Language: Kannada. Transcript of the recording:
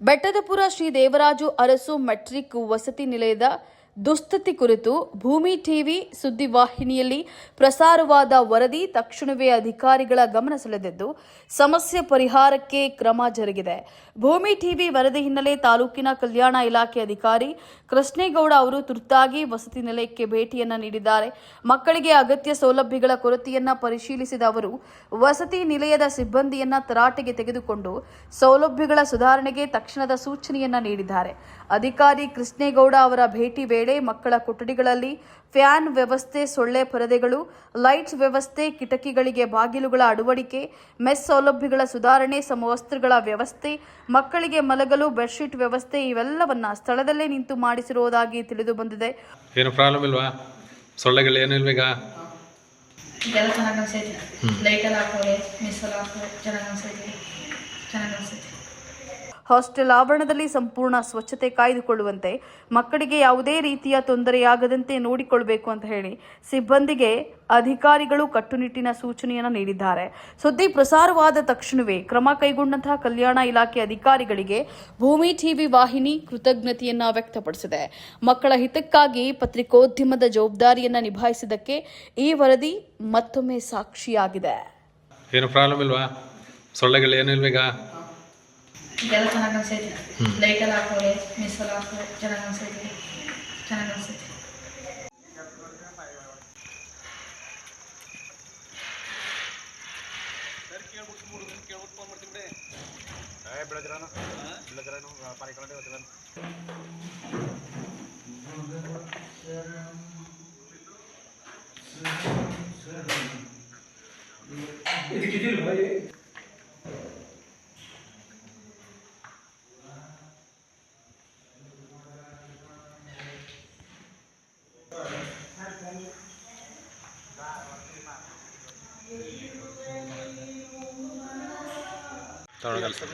ಬೆಟ್ಟದಪುರ ಶ್ರೀ ದೇವರಾಜು ಅರಸು ಮೆಟ್ರಿಕ್ ವಸತಿ ನಿಲಯದ ದುಸ್ಥಿತಿ ಕುರಿತು ಭೂಮಿ ಟಿವಿ ಸುದ್ದಿವಾಹಿನಿಯಲ್ಲಿ ಪ್ರಸಾರವಾದ ವರದಿ ತಕ್ಷಣವೇ ಅಧಿಕಾರಿಗಳ ಗಮನ ಸೆಳೆದಿದ್ದು, ಸಮಸ್ಯೆ ಪರಿಹಾರಕ್ಕೆ ಕ್ರಮ ಜರುಗಿದೆ. ಭೂಮಿ ಟಿವಿ ವರದಿ ಹಿನ್ನೆಲೆ ತಾಲೂಕಿನ ಕಲ್ಯಾಣ ಇಲಾಖೆ ಅಧಿಕಾರಿ ಕೃಷ್ಣೇಗೌಡ ಅವರು ತುರ್ತಾಗಿ ವಸತಿ ನಿಲಯಕ್ಕೆ ಭೇಟಿಯನ್ನ ನೀಡಿದ್ದಾರೆ. ಮಕ್ಕಳಿಗೆ ಅಗತ್ಯ ಸೌಲಭ್ಯಗಳ ಕೊರತೆಯನ್ನ ಪರಿಶೀಲಿಸಿದ ಅವರು, ವಸತಿ ನಿಲಯದ ಸಿಬ್ಬಂದಿಯನ್ನ ತರಾಟೆಗೆ ತೆಗೆದುಕೊಂಡು ಸೌಲಭ್ಯಗಳ ಸುಧಾರಣೆಗೆ ತಕ್ಷಣದ ಸೂಚನೆಯನ್ನ ನೀಡಿದ್ದಾರೆ. ಅಧಿಕಾರಿ ಕೃಷ್ಣೇಗೌಡ ಅವರ ಭೇಟಿ ವೇಳೆ ಮಕ್ಕಳ ಕೊಠಡಿಗಳಲ್ಲಿ ಫ್ಯಾನ್ ವ್ಯವಸ್ಥೆ ಸೊಳ್ಳೆ ಪರದೆಗಳು ಲೈಟ್ಸ್ ವ್ಯವಸ್ಥೆ ಕಿಟಕಿಗಳಿಗೆ ಬಾಗಿಲುಗಳ ಅಳವಡಿಕೆ ಮೆಸ್ ಸೌಲಭ್ಯಗಳ ಸುಧಾರಣೆ ಸಮವಸ್ತ್ರಗಳ ವ್ಯವಸ್ಥೆ ಮಕ್ಕಳಿಗೆ ಮಲಗಲು ಬೆಡ್ಶೀಟ್ ವ್ಯವಸ್ಥೆ ಇವೆಲ್ಲವನ್ನ ಸ್ಥಳದಲ್ಲೇ ನಿಂತು ಮಾಡಿಸಿರುವುದಾಗಿ ತಿಳಿದು ಬಂದಿದೆ. ಏನು ಪ್ರಾಬ್ಲಮ್ ಇಲ್ವಾ? ಸೊಳ್ಳೆಗಳು ಏನು ಇಲ್ವೀಗ? ಇದೆಲ್ಲ ಚೆನ್ನಾಗಿ ಲೈಟ್ ಹಾಕೋರೆ ಹಾಕೋರೆ ಚೆನ್ನಾಗಿ ಅನ್ಸೈತಿ ಚೆನ್ನಾಗಿ ಅನ್ಸೈತಿ. ಹಾಸ್ಟೆಲ್ ಆವರಣದಲ್ಲಿ ಸಂಪೂರ್ಣ ಸ್ವಚ್ಛತೆ ಕಾಯ್ದುಕೊಳ್ಳುವಂತೆ, ಮಕ್ಕಳಿಗೆ ಯಾವುದೇ ರೀತಿಯ ತೊಂದರೆಯಾಗದಂತೆ ನೋಡಿಕೊಳ್ಳಬೇಕು ಅಂತ ಹೇಳಿ ಸಿಬ್ಬಂದಿಗೆ ಅಧಿಕಾರಿಗಳು ಕಟ್ಟುನಿಟ್ಟಿನ ಸೂಚನೆಯನ್ನು ನೀಡಿದ್ದಾರೆ. ಸುದ್ದಿ ಪ್ರಸಾರವಾದ ತಕ್ಷಣವೇ ಕ್ರಮ ಕೈಗೊಂಡಂತಹ ಕಲ್ಯಾಣ ಇಲಾಖೆ ಅಧಿಕಾರಿಗಳಿಗೆ ಭೂಮಿ ಟಿವಿ ವಾಹಿನಿ ಕೃತಜ್ಞತೆಯನ್ನ ವ್ಯಕ್ತಪಡಿಸಿದೆ. ಮಕ್ಕಳ ಹಿತಕ್ಕಾಗಿ ಪತ್ರಿಕೋದ್ಯಮದ ಜವಾಬ್ದಾರಿಯನ್ನ ನಿಭಾಯಿಸಿದ್ದಕ್ಕೆ ಈ ವರದಿ ಮತ್ತೊಮ್ಮೆ ಸಾಕ್ಷಿಯಾಗಿದೆ. ಏನು ಪ್ರಾಬ್ಲಮ್ ಇಲ್ವಾ? ಸೊಳ್ಳೆಗಳು ಏನು ಇಲ್ವೀಗ? ಇದೆಲ್ಲ ಚೆನ್ನಾಗಿ ಅನ್ಸೈತಿ ಲೈಟೆಲ್ಲ ಹಾಕೋರೆ ಮಿಸ್ಸೆಲ್ಲ ಹಾಕೋರೆ ಚೆನ್ನಾಗಿ ಅನ್ಸೈತಿ ಚೆನ್ನಾಗಿ ಅನ್ಸೈತಿ తొడగలుగుతాం